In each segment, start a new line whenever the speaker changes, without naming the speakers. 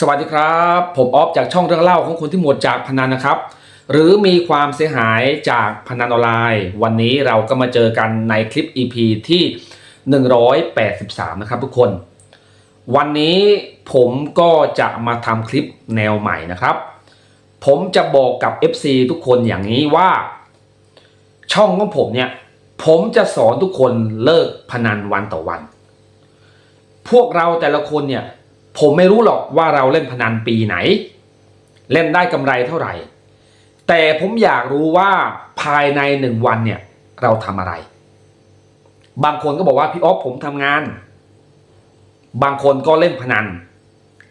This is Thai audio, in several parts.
สวัสดีครับ ผมออฟจากช่องเรื่องเล่าของคนที่หมดจากพนันนะครับ หรือมีความเสียหายจากพนันออนไลน์ วันนี้เราก็มาเจอกันในคลิป EP ที่ 183 นะครับทุกคน วันนี้ผมก็จะมาทำคลิปแนวใหม่นะครับ ผมจะบอกกับ FC ทุกคนอย่างนี้ว่า ช่องของผมเนี่ย ผมจะสอนทุกคนเลิกพนันวันต่อวัน พวกเราแต่ละคนเนี่ย ผมไม่รู้หรอกว่าเราเล่นพนันปีไหน เล่นได้กำไรเท่าไหร่ แต่ผมอยากรู้ว่าภายในหนึ่งวันเนี่ยเราทำอะไร บางคนก็บอกว่าพี่ออฟผมทำงาน บางคนก็เล่นพนัน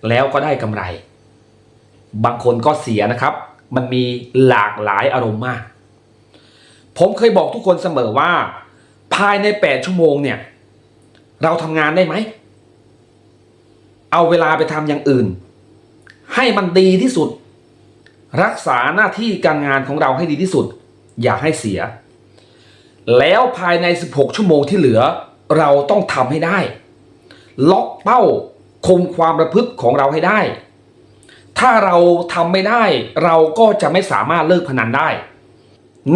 แล้วก็ได้กำไร บางคนก็เสียนะครับ มันมีหลากหลายอารมณ์มาก ผมเคยบอกทุกคนเสมอว่า ภายใน 8 ชั่วโมงเนี่ย เราทำงานได้ไหม เอาเวลาไปทำอย่างอื่น ให้มันดีที่สุด รักษาหน้าที่การงานของเราให้ดีที่สุด อย่าให้เสีย แล้วภายใน 16 ชั่วโมงที่เหลือ เราต้องทำให้ได้ ล็อกเป้าคมความประพฤติของเราให้ได้ ถ้าเราทำไม่ได้ เราก็จะไม่สามารถเลิกพนันได้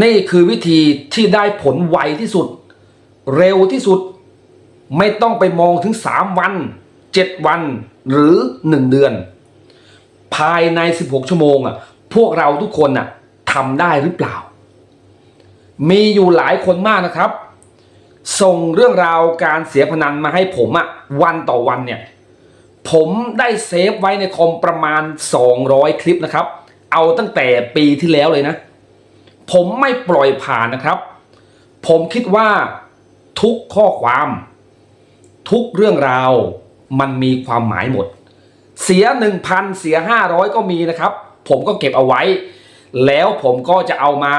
นี่คือวิธีที่ได้ผลไวที่สุด เร็วที่สุด ไม่ต้องไปมองถึง 3 วัน 7 วันหรือ 1 เดือน ภายใน 16 ชั่วโมงอะพวกเราทุกคนอะทำได้หรือเปล่า มีอยู่หลายคนมากนะครับ ส่งเรื่องราวการเสียพนันมาให้ผมอะวันต่อวันเนี่ยผมได้เซฟไว้ในคอมประมาณ 200 คลิปนะครับ เอาตั้งแต่ปีที่แล้วเลยนะ ผมไม่ปล่อยผ่านนะครับ ผมคิดว่าทุกข้อความ ทุกเรื่องราว มันมีความหมายหมด เสีย 1,000 เสีย 500 ก็มีนะครับ ผมก็เก็บเอาไว้ แล้วผมก็จะเอามา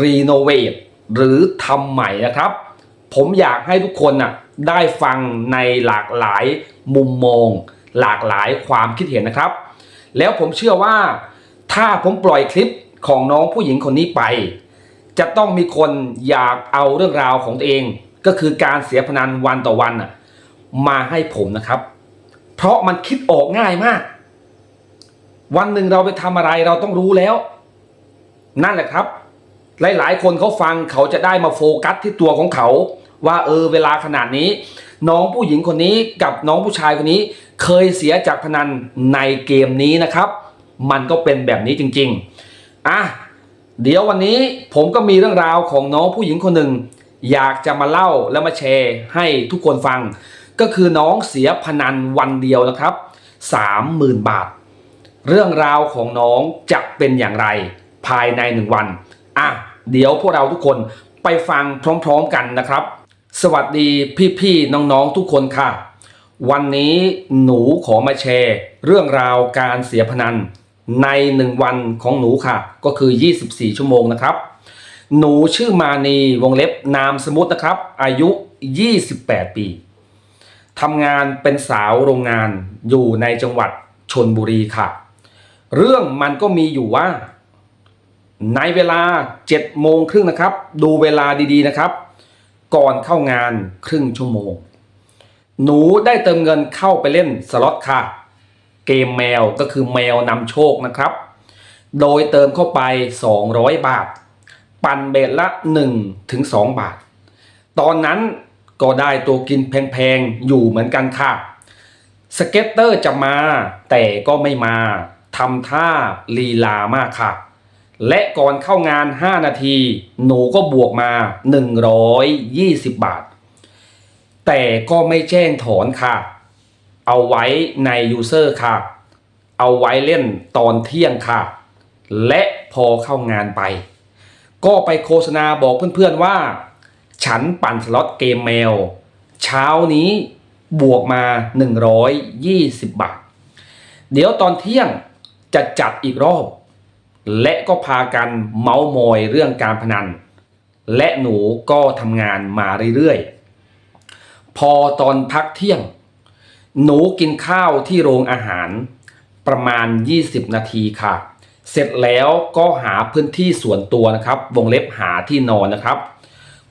รีโนเวทหรือทำใหม่นะครับ ผมอยากให้ทุกคนน่ะได้ฟังในหลากหลายมุมมอง หลากหลายความคิดเห็นนะครับ แล้วผมเชื่อว่าถ้าผมปล่อยคลิปของน้องผู้หญิงคนนี้ไป จะต้องมีคนอยากเอาเรื่องราวของตัวเอง ก็คือการเสียพนันวันต่อวันน่ะ มาให้ผมนะครับ เพราะมันคิดออกง่ายมาก วันหนึ่งเราไปทำอะไรเราต้องรู้แล้ว นั่นแหละครับ หลาย ๆ คนเขาฟังเขาจะได้มาโฟกัสที่ตัวของเขา ว่าเออเวลาขนาดนี้ น้องผู้หญิงคนนี้กับน้องผู้ชายคนนี้ เคยเสียจากพนันในเกมนี้นะครับ มันก็เป็นแบบนี้จริง ๆอะเดี๋ยววันนี้ผมก็มีเรื่องราวของน้องผู้หญิงคนหนึ่งอยากจะมาเล่าและมาแชร์ให้ทุกคนฟัง ก็คือน้องเสียพนันวันเดียวนะครับ30,000 บาท เรื่องราวของน้องจะเป็นอย่างไรภายในหนึ่งวัน อะ เดี๋ยวพวกเราทุกคนไปฟังพร้อมๆกันนะครับ สวัสดีพี่ๆน้องๆทุกคนค่ะ วันนี้หนูขอมาแชร์ เรื่องราวการเสียพนันในหนึ่งวันของหนูค่ะ ก็คือ 24 ชั่วโมงนะครับ หนูชื่อมานีวงเล็บนามสมมุตินะครับ อายุ 28 ปี ทำงานเป็นสาวโรงงานอยู่ในจังหวัดชนบุรีค่ะ เรื่องมันก็มีอยู่ว่า ในเวลา7โมงครึ่งนะครับ ดูเวลาดีๆนะครับ ก่อนเข้างานครึ่งชั่วโมง หนูได้เติมเงินเข้าไปเล่นสล็อตค่ะ เกมแมวก็คือแมวนำโชคนะครับ โดยเติมเข้าไป 200 บาท ปั่นเบ็ดละ1ถึง2บาท ตอนนั้น ก็ได้ตัวกินแพงๆ อยู่เหมือนกันค่ะ สเก็ตเตอร์จะมา แต่ก็ไม่มาทำท่าลีลามากค่ะ และก่อนเข้างาน 5 นาที หนูก็บวกมา 120 บาท แต่ก็ไม่แจ้งถอนค่ะ เอาไว้ในยูเซอร์ค่ะ เอาไว้เล่นตอนเที่ยงค่ะ และพอเข้างานไป ก็ไปโฆษณาบอกเพื่อนๆว่า ฉันปั่นสล็อตเกมแมว เช้านี้บวกมา 120 บาท เดี๋ยวตอนเที่ยงจะจัดอีกรอบ และก็พากันเมาส์มอยเรื่องการพนัน และหนูก็ทำงานมาเรื่อยๆ พอตอนพักเที่ยง หนูกินข้าวที่โรงอาหารประมาณ 20 นาทีค่ะ เสร็จแล้วก็หาพื้นที่ส่วนตัวนะครับ วงเล็บหาที่นอนนะครับ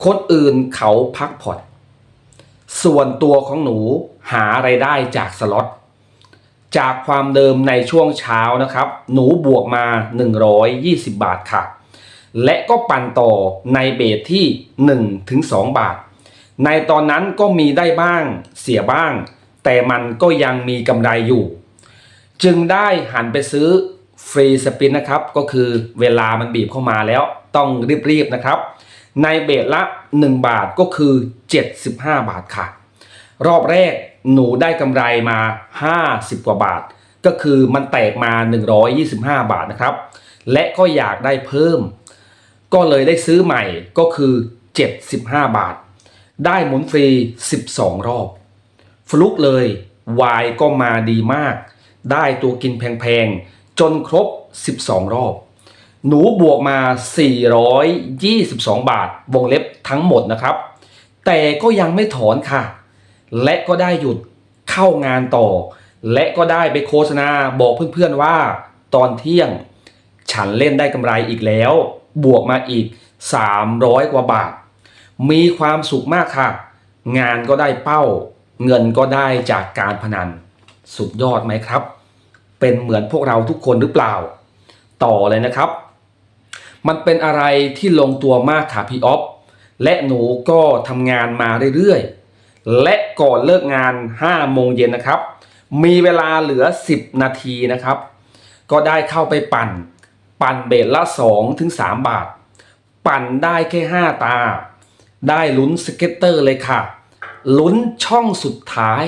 คนอื่นเขาพักผ่อน ส่วนตัวของหนูหาไรายได้จากสล็อต จากความเดิมในช่วงเช้านะครับ หนูบวกมา 120 บาทค่ะ และก็ปั่นต่อในเบสที่1ถึง2บาท ในตอนนั้นก็มีได้บ้างเสียบ้าง แต่มันก็ยังมีกำไรอยู่ จึงได้หันไปซื้อฟรีสปินนะครับ ก็คือเวลามันบีบเข้ามาแล้วต้องรีบๆนะครับ ในเบสละ 1 บาทก็คือ 75 บาทค่ะ รอบแรกหนูได้กำไรมา 50 กว่าบาท ก็คือมันแตกมา 125 บาทนะครับ และก็อยากได้เพิ่ม ก็เลยได้ซื้อใหม่ก็คือ 75 บาท ได้หมุนฟรี 12 รอบ ฟลุกเลยวายก็มาดีมาก ได้ตัวกินแพงๆ จนครบ 12 รอบ หนูบวกมา 422 บาท วงเล็บทั้งหมดนะครับ แต่ก็ยังไม่ถอนค่ะ และก็ได้หยุดเข้างานต่อ และก็ได้ไปโฆษณาบอกเพื่อนๆว่า ตอนเที่ยง ฉันเล่นได้กำไรอีกแล้ว บวกมาอีก 300 กว่าบาท มีความสุขมากค่ะ งานก็ได้เป้า เงินก็ได้จากการพนัน สุดยอดไหมครับ เป็นเหมือนพวกเราทุกคนหรือเปล่า ต่อเลยนะครับ มันเป็นอะไรที่ลงตัวมากค่ะพี่ออฟและหนูก็ทำงานมาเรื่อยๆ และก่อนเลิกงาน 5 โมงเย็นนะครับ มีเวลาเหลือ 10 นาทีนะครับ ก็ได้เข้าไปปั่น ปั่นเบสละ 2 ถึง 3 บาท ปั่นได้แค่ 5 ตา ได้ลุ้นสเก็ตเตอร์เลยค่ะ ลุ้นช่องสุดท้าย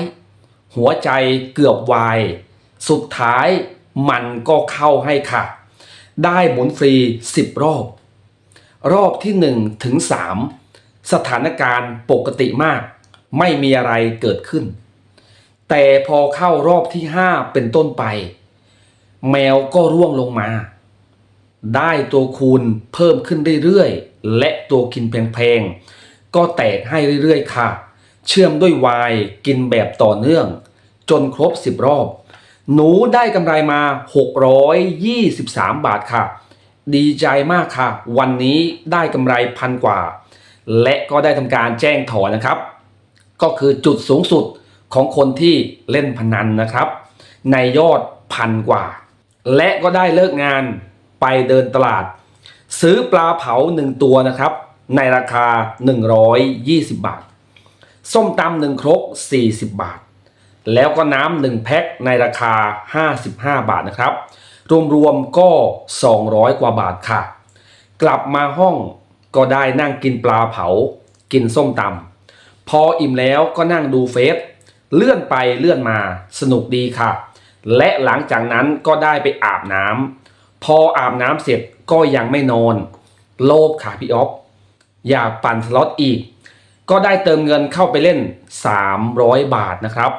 หัวใจเกือบวาย สุดท้ายมันก็เข้าให้ค่ะ ได้หมุนฟรี 10 รอบ รอบที่1ถึง3สถานการณ์ปกติมาก ไม่มีอะไรเกิดขึ้น แต่พอเข้ารอบที่ 5 เป็นต้นไป แมวก็ร่วงลงมา ได้ตัวคูณเพิ่มขึ้นเรื่อยๆ และตัวกินแพงๆ ก็แตกให้เรื่อยๆ ค่ะ เชื่อมด้วยวายกินแบบต่อเนื่อง จนครบ 10 รอบ หนูได้กำไรมา 623 บาทค่ะ ดีใจมากค่ะ วันนี้ได้กำไรพันกว่า และก็ได้ทำการแจ้งถอนนะครับ ก็คือจุดสูงสุดของคนที่เล่นพนันนะครับ ในยอดพันกว่า และก็ได้เลิกงานไปเดินตลาด ซื้อปลาเผา1ตัวนะครับ ในราคา 120 บาท ส้มตำหนึ่งครก 40 บาท แล้วก็น้ำหนึ่งแพ็คในราคา 55 บาทนะครับ รวมๆก็ 200 กว่าบาทค่ะ กลับมาห้องก็ได้นั่งกินปลาเผา กินส้มตำพออิ่มแล้วก็นั่งดูเฟซเลื่อนไปเลื่อนมาสนุกดีค่ะ และหลังจากนั้นก็ได้ไปอาบน้ำพออาบน้ำเสร็จก็ยังไม่นอน โลภค่ะพี่ออฟอยากปั่นสล็อตอีก ก็ได้เติมเงินเข้าไปเล่น 300 บาทนะครับ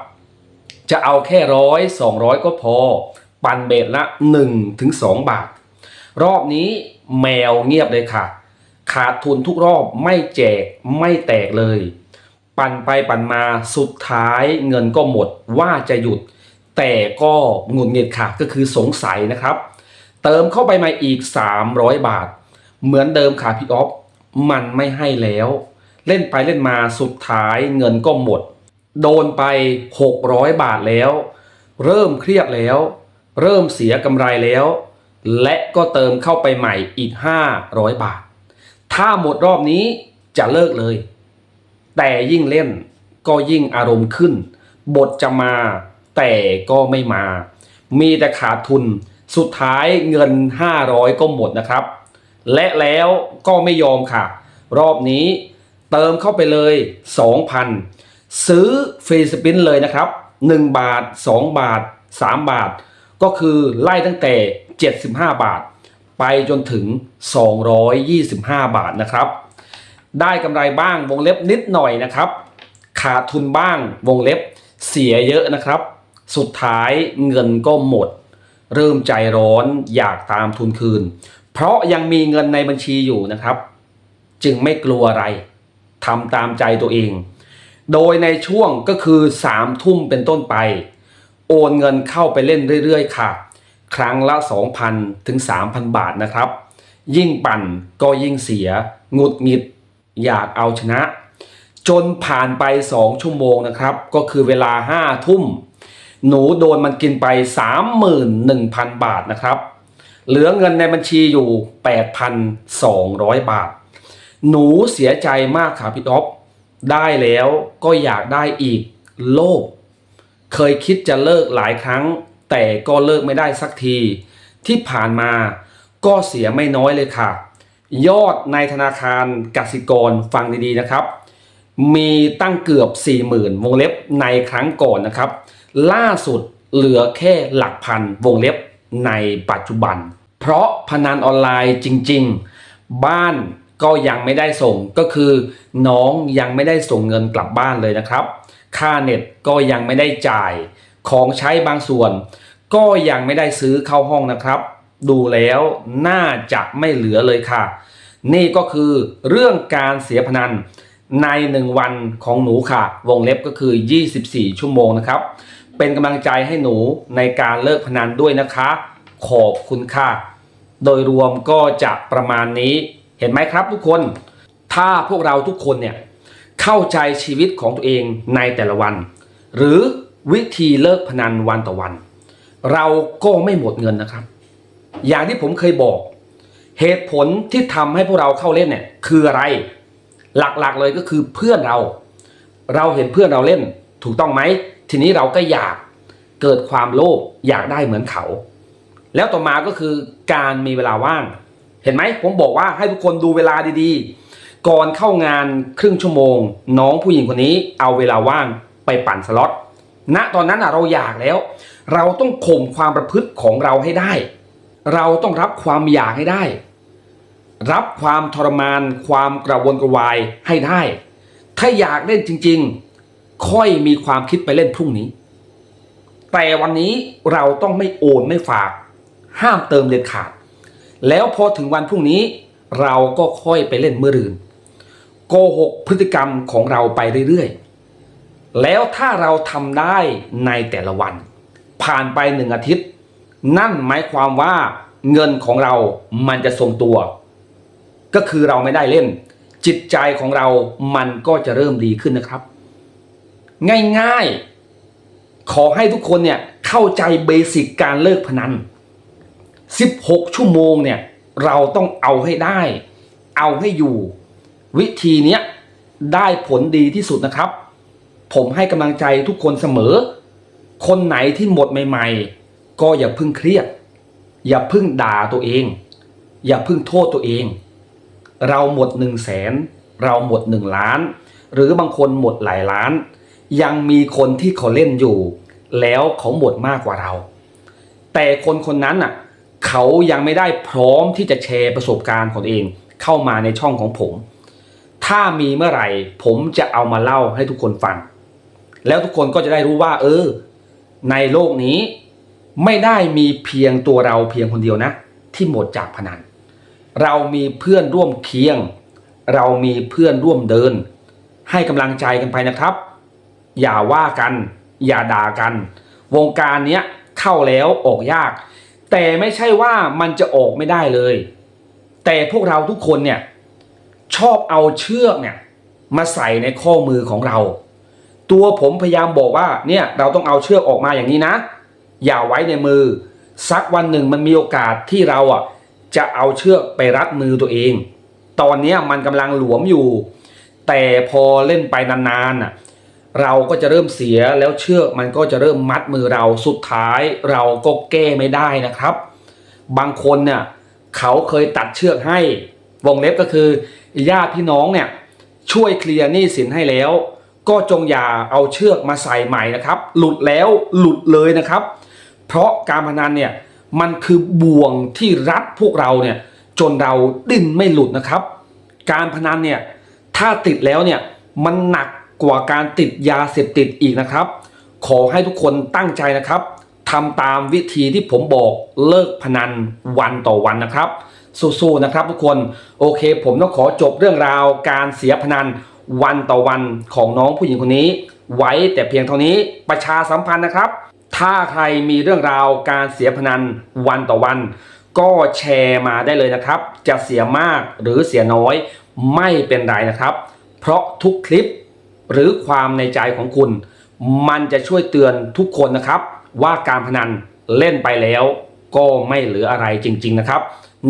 จะเอาแค่ร้อยสองร้อยก็พอ ปั่นเบสละ1ถึง2บาท รอบนี้แมวเงียบเลยค่ะ ขาดทุนทุกรอบไม่แจกไม่แตกเลย ปั่นไปปั่นมาสุดท้ายเงินก็หมดว่าจะหยุด แต่ก็หงุดหงิดค่ะก็คือสงสัยนะครับ เติมเข้าไปมาอีก 300 บาท เหมือนเดิมค่ะพี่ออฟมันไม่ให้แล้ว เล่นไปเล่นมาสุดท้ายเงินก็หมด โดนไป 600 บาทแล้ว เริ่มเครียดแล้ว เริ่มเสียกำไรแล้ว และก็เติมเข้าไปใหม่อีก 500 บาท ถ้าหมดรอบนี้จะเลิกเลย แต่ยิ่งเล่นก็ยิ่งอารมณ์ขึ้น บทจะมาแต่ก็ไม่มา มีแต่ขาดทุนสุดท้ายเงิน 500 ก็หมดนะครับ และแล้วก็ไม่ยอมค่ะ รอบนี้เติมเข้าไปเลย 2,000 ซื้อฟรีสปินเลยนะครับ 1 บาท 2 บาท 3 บาท ก็คือไล่ตั้งแต่ 75 บาท ไปจนถึง 225 บาทนะครับ ได้กำไรบ้างวงเล็บนิดหน่อยนะครับ ขาดทุนบ้างวงเล็บเสียเยอะนะครับ สุดท้ายเงินก็หมด เริ่มใจร้อนอยากตามทุนคืน เพราะยังมีเงินในบัญชีอยู่นะครับ จึงไม่กลัวอะไรทำตามใจตัวเอง โดยในช่วงก็คือ3ทุ่มเป็นต้นไป โอนเงินเข้าไปเล่นเรื่อยๆ ค่ะ ครั้งละ 2,000 ถึง 3,000 บาทนะครับ ยิ่งปั่นก็ยิ่งเสียหงุดหงิด อยากเอาชนะ จนผ่านไป 2 ชั่วโมงนะครับ ก็คือเวลา 5 ทุ่ม หนูโดนมันกินไป 31,000 บาทนะครับ เหลือเงินในบัญชีอยู่ 8,200 บาท หนูเสียใจมากค่ะพี่อ๊อฟ ได้แล้วก็อยากได้อีกโลภเคยคิดจะเลิกหลายครั้ง แต่ก็เลิกไม่ได้สักที ที่ผ่านมาก็เสียไม่น้อยเลยค่ะ ยอดในธนาคารกสิกรฟังดีๆนะครับ มีตั้งเกือบ 40,000 วงเล็บในครั้งก่อนนะครับ ล่าสุดเหลือแค่หลักพันวงเล็บในปัจจุบัน เพราะพนันออนไลน์จริง ๆ บ้าน ก็ยังไม่ได้ส่งก็คือน้องยังไม่ได้ส่งเงินกลับบ้านเลยนะครับ ค่าเน็ตก็ยังไม่ได้จ่ายของใช้บางส่วน ก็ยังไม่ได้ซื้อเข้าห้องนะครับ ดูแล้วน่าจะไม่เหลือเลยค่ะ นี่ก็คือเรื่องการเสียพนันในหนึ่งวันของหนูค่ะ วงเล็บก็คือ 24 ชั่วโมงนะครับ เป็นกำลังใจให้หนูในการเลิกพนันด้วยนะคะ ขอบคุณค่ะ โดยรวมก็จะประมาณนี้ เห็นไหมครับทุกคน ถ้าพวกเราทุกคนเนี่ยเข้าใจชีวิตของตัวเองในแต่ละวัน หรือวิธีเลิกพนันวันต่อวัน เราก็ไม่หมดเงินนะครับ อย่างที่ผมเคยบอก เหตุผลที่ทำให้พวกเราเข้าเล่นเนี่ยคืออะไร หลักๆเลยก็คือเพื่อนเรา เราเห็นเพื่อนเราเล่นถูกต้องไหม ทีนี้เราก็อยากเกิดความโลภอยากได้เหมือนเขา แล้วต่อมาก็คือการมีเวลาว่าง เห็นไหมผมบอกว่าให้ทุกคนดูเวลาดีๆ ก่อนเข้างานครึ่งชั่วโมง น้องผู้หญิงคนนี้เอาเวลาว่างไปปั่นสล็อตณตอนนั้นเราอยากแล้ว เราต้องข่มความประพฤติของเราให้ได้ เราต้องรับความอยากให้ได้ รับความทรมาน ความกระวนกระวายให้ได้ ถ้าอยากเล่นจริง ๆ ค่อยมีความคิดไปเล่นพรุ่งนี้ แต่วันนี้เราต้องไม่โอนไม่ฝาก ห้ามเติมเด็ดขาด แล้วพอถึงวันพรุ่งนี้เราก็ค่อยไปเล่นเมื่อรืนโกหกพฤติกรรมของเราไปเรื่อยๆ แล้วถ้าเราทำได้ในแต่ละวัน ผ่านไปหนึ่งอาทิตย์ นั่นหมายความว่าเงินของเรามันจะทรงตัว ก็คือเราไม่ได้เล่น จิตใจของเรามันก็จะเริ่มดีขึ้นนะครับ ง่ายๆ ขอให้ทุกคนเนี่ยเข้าใจเบสิกการเลิกพนัน 16 ชั่วโมงเนี่ยเราต้องเอาให้ได้ เอาให้อยู่ วิธีเนี้ยได้ผลดีที่สุดนะครับ ผมให้กำลังใจทุกคนเสมอ คนไหนที่หมดใหม่ ๆ ก็อย่าพึ่งเครียด อย่าพึ่งด่าตัวเอง อย่าพึ่งโทษตัวเอง เราหมดหนึ่งแสนเราหมดหนึ่งล้าน หรือบางคนหมดหลายล้าน ยังมีคนที่เขาเล่นอยู่ แล้วเขาหมดมากกว่าเรา แต่คนคนนั้นน่ะ เขายังไม่ได้พร้อมที่จะแชร์ประสบการณ์ของตัวเองเข้ามาในช่องของผม ถ้ามีเมื่อไหร่ ผมจะเอามาเล่าให้ทุกคนฟัง แล้วทุกคนก็จะได้รู้ว่า เออ ในโลกนี้ไม่ได้มีเพียงตัวเราเพียงคนเดียวนะ ที่หมดจากพนัน เรามีเพื่อนร่วมเคียง เรามีเพื่อนร่วมเดิน ให้กำลังใจกันไปนะครับ อย่าว่ากัน อย่าด่ากัน วงการเนี้ยเข้าแล้วออกยาก แต่ไม่ใช่ว่ามันจะออกไม่ได้เลย แต่พวกเราทุกคนเนี่ยชอบเอาเชือกเนี่ยมาใส่ในข้อมือของเรา ตัวผมพยายามบอกว่าเนี่ยเราต้องเอาเชือกออกมาอย่างนี้นะ อย่าไว้ในมือ สักวันหนึ่งมันมีโอกาสที่เราอะจะเอาเชือกไปรัดมือตัวเอง ตอนนี้มันกำลังหลวมอยู่ แต่พอเล่นไปนานๆน่ะ เราก็จะเริ่มเสียแล้วเชือกมันก็จะเริ่มมัดมือเราสุดท้ายเราก็แก้ไม่ได้นะครับ บางคนเนี่ยเขาเคยตัดเชือกให้วงเล็บก็คือญาติพี่น้องเนี่ยช่วยเคลียร์หนี้สินให้แล้ว ก็จงอย่าเอาเชือกมาใส่ใหม่นะครับ หลุดแล้วหลุดเลยนะครับ เพราะการพนันเนี่ยมันคือบ่วงที่รัดพวกเราเนี่ยจนเราดิ้นไม่หลุดนะครับ การพนันเนี่ยถ้าติดแล้วเนี่ยมันหนัก กว่าการติดยาเสพติดอีกนะครับ ขอให้ทุกคนตั้งใจนะครับทำตามวิธีที่ผมบอกเลิกพนันวันต่อวันนะครับสู้ๆนะครับทุกคนโอเค ผมต้องขอจบเรื่องราวการเสียพนันวันต่อวันของน้องผู้หญิงคนนี้ ไว้แต่เพียงเท่านี้ประชาสัมพันธ์นะครับ ถ้าใครมีเรื่องราวการเสียพนันวันต่อวัน ก็แชร์มาได้เลยนะครับ จะเสียมากหรือเสียน้อยไม่เป็นไรนะครับ เพราะทุกคลิป หรือความในใจของคุณ มันจะช่วยเตือนทุกคนนะครับ ว่าการพนันเล่นไปแล้ว ก็ไม่เหลืออะไรจริง ๆนะครับ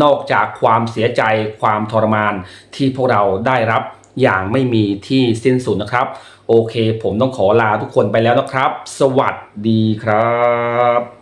นอกจากความเสียใจความทรมานที่พวกเราได้รับอย่างไม่มีที่สิ้นสุดนะครับ โอเค ผมต้องขอลาทุกคนไปแล้วนะครับ สวัสดีครับ